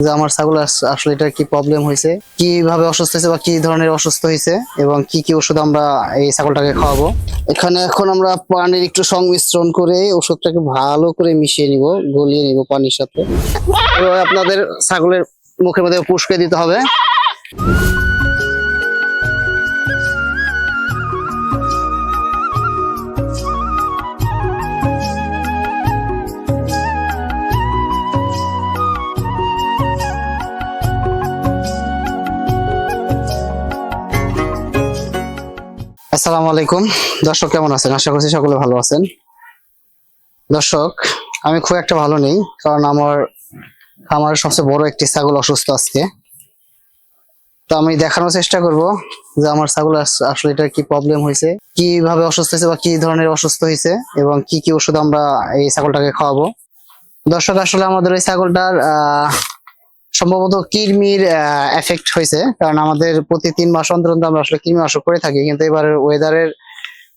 যে আমার ছাগল আস- আসলে এটা কি প্রবলেম হয়েছে? কীভাবে অসুস্থ হয়েছে বা কি ধরনের অসুস্থ হয়েছে এবং কি কি ওষুধ আমরা এই ছাগলটাকে খাওয়াবো? এখানে এখন আমরা পানির একটু সংমিশ্রণ করে ওষুধটাকে ভালো করে মিশিয়ে নিব, গলিয়ে নিব পানির সাথে। আপনাদের ছাগলের মুখের মধ্যে পুষ্কে দিতে হবে। আসসালামু আলাইকুম। দর্শক কেমন আছেন? আশা করছি সকলে ভালো আছেন। দর্শক, আমি খুব একটা ভালো নেই, কারণ আমার আমার সবচেয়ে বড় একটি ছাগল অসুস্থ আজকে। তো আমি দেখানোর চেষ্টা করব যে আমার ছাগল আসলে এটা কি প্রবলেম হয়েছে, কীভাবে অসুস্থ হয়েছে বা কি ধরনের অসুস্থ হয়েছে এবং কি কি ওষুধ আমরা এই ছাগলটাকে খাওয়াবো। দর্শক, আসলে আমাদের এই ছাগলটার সম্ভবত কৃমির এফেক্ট হয়েছে। কারণ আমাদের প্রতি তিন মাস অন্তর অন্তর আমরা আসলে কৃমিনাশক করে থাকি। কিন্তু এবারের ওয়েদারের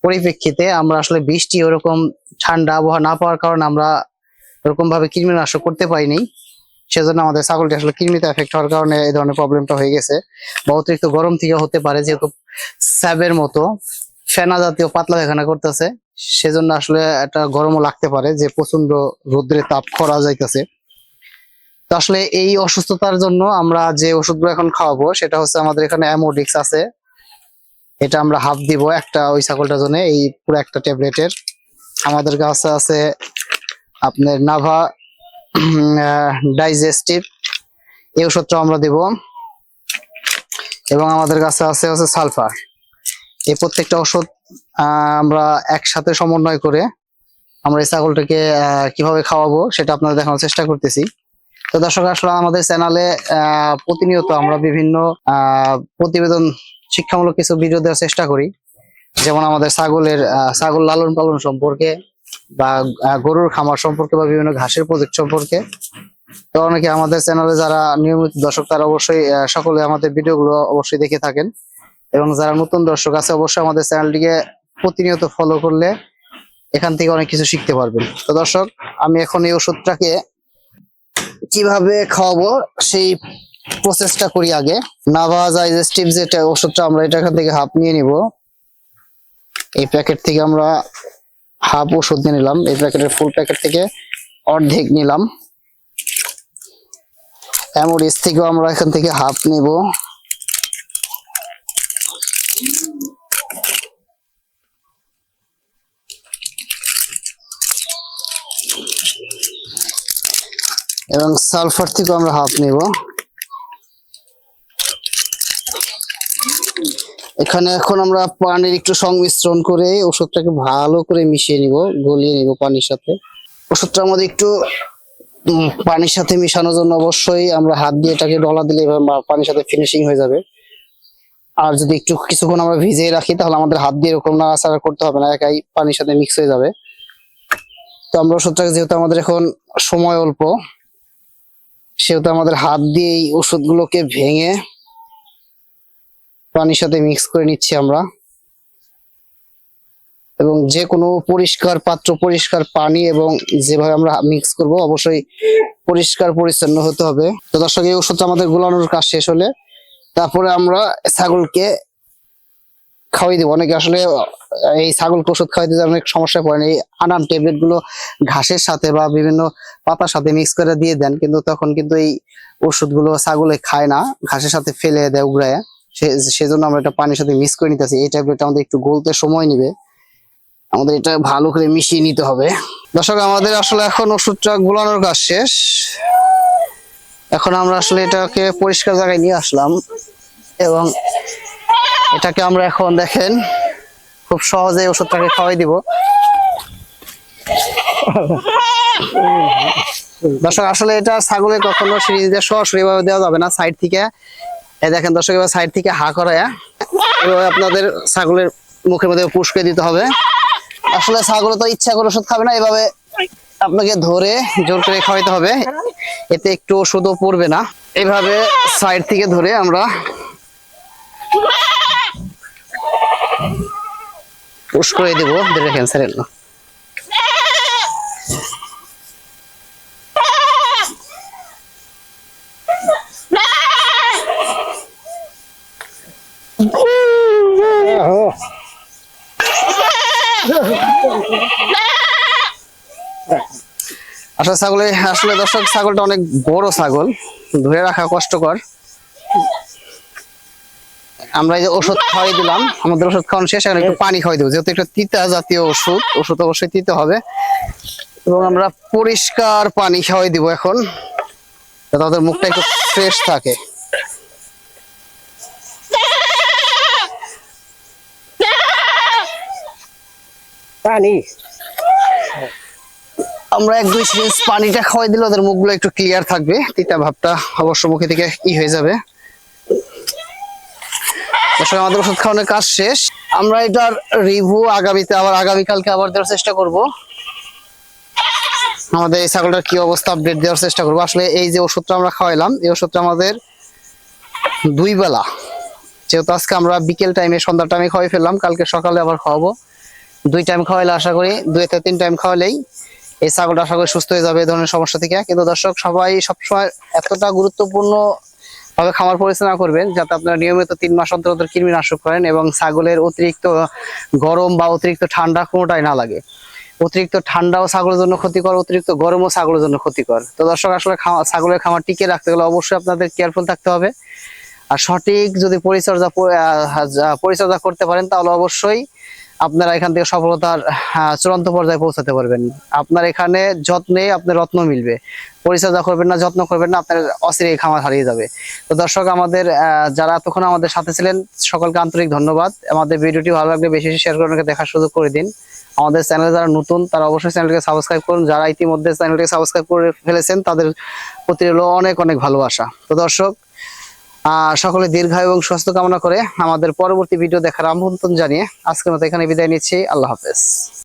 পরিপ্রেক্ষিতে আমরা আসলে বৃষ্টি ওরকম ঠান্ডা আবহাওয়া না পাওয়ার কারণে আমরা ওরকম ভাবে কৃমিনাশক করতে পারিনি। সেজন্য আমাদের ছাগলটি আসলে কৃমিতে এফেক্ট হওয়ার কারণে এই ধরনের প্রবলেমটা হয়ে গেছে। বা অতিরিক্ত গরম থেকে হতে পারে, যেহেতু স্যাবের মতো ফেনা জাতীয় পাতলা পায়খানা করতেছে। সেজন্য আসলে একটা গরমও লাগতে পারে, যে প্রচণ্ড রোদ্রের তাপ খরা যাইতেছে। তো আসলে এই অসুস্থতার জন্য আমরা যে ওষুধগুলো এখন খাওয়াবো, সেটা হচ্ছে আমাদের এখানে অ্যামোডিক্স আছে। এটা আমরা হাফ দিব একটা ওই ছাগলটার জন্য, এই পুরো একটা ট্যাবলেটের। আমাদের কাছে আছে আপনার নাভা ডাইজেস্টিভ এই ওষুধটা আমরা দেব। এবং আমাদের কাছে আছে হচ্ছে সালফার এই প্রত্যেকটা ওষুধ আমরা একসাথে সমন্বয় করে আমরা এই ছাগলটাকে কীভাবে খাওয়াবো, সেটা আপনাদের দেখানোর চেষ্টা করতেছি। তো দর্শক, আসলে আমাদের চ্যানেলে প্রতিনিয়ত আমরা বিভিন্ন প্রতিবেদন, শিক্ষামূলক কিছু ভিডিও দেওয়ার চেষ্টা করি। যেমন আমাদের ছাগলের ছাগল লালন পালন সম্পর্কে বা গরুর খামার সম্পর্কে বা বিভিন্ন ঘাসের প্রজেক্ট সম্পর্কে। তো অনেকে আমাদের চ্যানেলে যারা নিয়মিত দর্শক, তারা অবশ্যই সকলে আমাদের ভিডিওগুলো অবশ্যই দেখে থাকেন। এবং যারা নতুন দর্শক আছে, অবশ্যই আমাদের চ্যানেলটিকে প্রতিনিয়ত ফলো করলে এখান থেকে অনেক কিছু শিখতে পারবেন। তো দর্শক, আমি এখন এই ওষুধটাকে কীভাবে খাওয়াবো সেই প্রসেসটা করি আগে। নাভা ডাইজেস্টিভ যেটা ওষুধটা আমরা এটা এখান থেকে হাফ নিয়ে নিব। এই প্যাকেট থেকে আমরা হাফ ওষুধ নিয়ে নিলাম। এই প্যাকেটের ফুল প্যাকেট থেকে অর্ধেক নিলাম। অ্যামোডিস থেকেও আমরা এখান থেকে হাফ নিব। এবং সালফার থেকেও আমরা হাফ নিব। এখানে এখন আমরা পানির একটু সংমিশ্রণ করে ওষুধটাকে ভালো করে মিশিয়ে নিব, গলিয়ে নিব পানির সাথে। ওষুধটা আমাদের একটু পানির সাথে মিশানোর জন্য অবশ্যই আমরা হাত দিয়ে এটাকে ডলা দিলে পানির সাথে ফিনিশিং হয়ে যাবে। আর যদি একটু কিছুক্ষণ আমরা ভিজিয়ে রাখি, তাহলে আমাদের হাত দিয়ে এরকম নাড়াচাড়া করতে হবে না, একাই পানির সাথে মিক্স হয়ে যাবে। তো আমরা ওষুধটাকে যেহেতু আমাদের এখন সময় অল্প সেহেতু আমাদের হাত দিয়ে এই ওষুধগুলোকে ভেঙে পানির সাথে মিক্স করে নিচ্ছি আমরা। এবং যে কোনো পরিষ্কার পাত্র, পরিষ্কার পানি এবং যেভাবে আমরা মিক্স করব অবশ্যই পরিষ্কার, পরিচ্ছন্ন হতে হবে। তো দর্শক, এই ওষুধটা আমাদের গোলানোর কাজ শেষ হলে তারপরে আমরা ছাগলকে খাওয়াই দেবো। অনেকে আসলে এই ছাগলকে ওষুধ খাওয়াইতে যে অনেক সমস্যায় পড়েন, এই আনাম ট্যাবলেটগুলো ঘাসের সাথে বা বিভিন্ন পাতার সাথে মিক্স করে দিয়ে দেন, কিন্তু তখন কিন্তু এই ওষুধগুলো ছাগলে খায় না, ঘাসের সাথে ফেলে দেয়, উগড়ায়। সেজন্য আমরা এটা পানির সাথে মিক্স করে নিতেছি। এই ট্যাবলেটটা আমাদের একটু গলতে সময় নিবে। আমাদের এটা ভালো করে মিশিয়ে নিতে হবে। দর্শক, আমাদের আসলে এখন ওষুধটা গোলানোর কাজ শেষ। এখন আমরা আসলে এটাকে পরিষ্কার জায়গায় নিয়ে আসলাম এবং এটাকে আমরা এখন দেখেন খুব সহজে ওষুধটাকে খাওয়াই দিব। দর্শক, আসলে এটা ছাগলে কখনো সরাসরি ভাবে দেওয়া যাবে না সাইড থেকে। দেখেন দর্শক, এবার সাইড থেকে হা করে। এভাবে আপনাদের ছাগলের মুখের মধ্যে পুষকে দিতে হবে। আসলে ছাগল তো ইচ্ছা করে ওষুধ খাবে না, এভাবে আপনাকে ধরে জোর করে খাওয়াইতে হবে। এতে একটু ওষুধও পড়বে না। এভাবে সাইড থেকে ধরে আমরা পুশ করে দেবো দেখে ক্যান্সার এলো আসলে ছাগলে, আসলে দর্শক, ছাগলটা অনেক বড় ছাগল। ধরে রাখা কষ্টকর। আমরা এই যে ওষুধ খাওয়াই দিলাম আমাদের ওষুধ খাওয়ানো শেষ এখন একটু পানি খাওয়াই দেবো যেহেতু একটা তিতা জাতীয় ওষুধ ওষুধ অবশ্যই দিতে হবে। এবং আমরা পরিষ্কার পানি খাওয়াই দিব এখন যাতে তাদের মুখটা একটু ফ্রেশ থাকে। পানি? আমরা এক দুই সিরিঞ্জ পানিটা খাওয়াই দিলে ওদের মুখগুলো একটু ক্লিয়ার থাকবে তিতা ভাবটা অবশ্য মুখে থেকে ই হয়ে যাবে। আসলে আমাদের ওষুধ খাওয়ানোর কাজ শেষ। আমরা এটার রিভিউ আগামীতে আবার, আগামীকালকে আবার দেওয়ার চেষ্টা করব। আমাদের এই ছাগলটার কি অবস্থা আপডেট দেওয়ার চেষ্টা করব। আসলে এই যে ওষুধটা আমরা খাওয়াইলাম, এই ওষুধটা আমাদের দুই বেলা। যেহেতু আজকে আমরা বিকেল টাইমে সন্ধ্যা টাইমে খাওয়াই ফেললাম, কালকে সকালে আবার খাওয়াবো। দুই টাইম খাওয়াইলে আশা করি, দুই থেকে তিন টাইম খাওয়ালেই এই ছাগলটা আশা করি সুস্থ হয়ে যাবে, এই ধরনের সমস্যা থেকে। কিন্তু দর্শক, সবাই সবসময় এতটা গুরুত্বপূর্ণ ভাবে খামার পরিচালনা করবেন যাতে আপনারা নিয়মিত তিন মাস অন্তর অন্তর কৃমিনাশক করেন এবং ছাগলের অতিরিক্ত গরম বা অতিরিক্ত ঠান্ডা কোনোটাই না লাগে। অতিরিক্ত ঠান্ডাও ছাগলের জন্য ক্ষতিকর, অতিরিক্ত গরমও ছাগলের জন্য ক্ষতিকর। তো দর্শক, আসলে ছাগলের খামার টিকে রাখতে গেলে অবশ্যই আপনাদের কেয়ারফুল থাকতে হবে। আর সঠিক যদি পরিচর্যা পরিচর্যা করতে পারেন তাহলে অবশ্যই আপনারা এখান থেকে সফলতার চূড়ান্ত পর্যায়ে পৌঁছাতে পারবেন। আপনার এখানে যত্নে আপনার রত্ন মিলবে। পরিচর্যা করবেন না, যত্ন করবেন না, আপনার অচিরেই খামার হারিয়ে যাবে। তো দর্শক, আমাদের যারা এতক্ষণ আমাদের সাথে ছিলেন, সকলকে আন্তরিক ধন্যবাদ। আমাদের ভিডিওটি ভালো লাগলে বেশি বেশি শেয়ার করে দেখার সুযোগ করে দিন। আমাদের চ্যানেলে যারা নতুন, তারা অবশ্যই চ্যানেলকে সাবস্ক্রাইব করুন। যারা ইতিমধ্যে চ্যানেলকে সাবস্ক্রাইব করে ফেলেছেন, তাদের প্রতি হলো অনেক অনেক ভালোবাসা। তো দর্শক সকলে দীর্ঘায়ু এবং সুস্থ কামনা করে আমাদের পরবর্তী ভিডিও দেখার আমন্ত্রণ জানিয়ে আজকের মতো এখানে বিদায় নিচ্ছি। আল্লাহ হাফেজ।